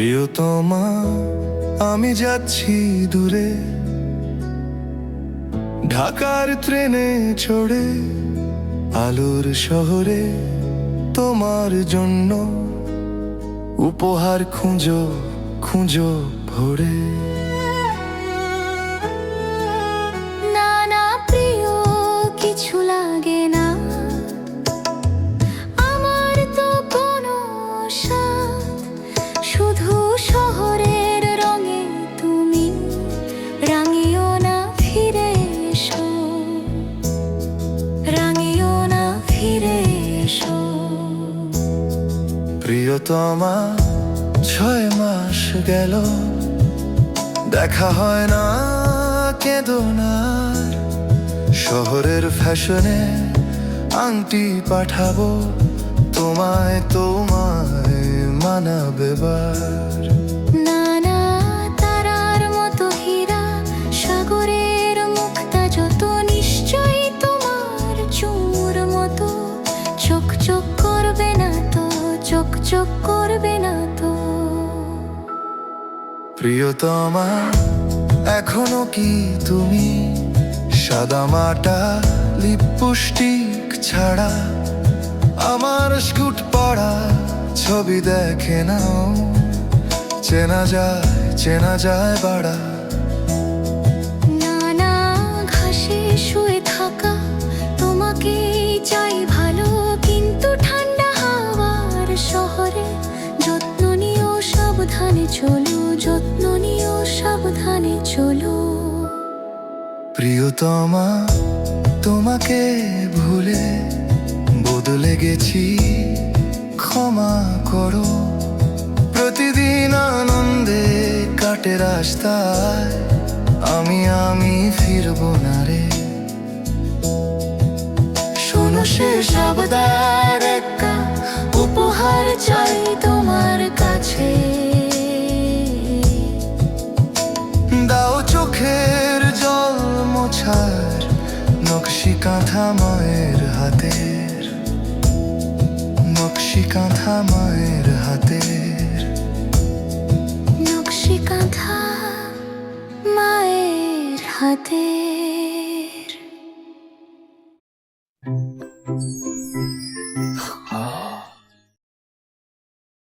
প্রিয়তমা, আমি যাচ্ছি দূরে। ঢাকার ট্রেনে চড়ে আলোর শহরে তোমার জন্য উপহার খুঁজো খুঁজো ভরে। প্রিয়তমা, ছয় মাস গেল। দেখা হয় না, কেঁদো না। শহরের ফ্যাশনে আংটি পাঠাবো, তোমায় তোমায় মানাবে বার। চোখ করবে না তো। প্রিয়তমা, এখনও কি তুমি? সাদা মাটা লিপস্টিক ছাড়া। আমার স্কুট পড়া ছবি দেখে নাও। চেনা যায় চেনা যায় বাড়া। যত্ন নিও সাবধানে চলো। প্রিয়তমা তোমাকে ভুলে বদলে গেছি। ক্ষমা করো প্রতিদিন আনন্দে কাটে রাস্তায়। আমি আমি ফিরবো না রে। শোনো সে শব্দার নকশি কাঁথা মায়ের হাতের নকশি কাঁথা মায়ের হাতের। নকশি কাঁথা মায়ের হাতে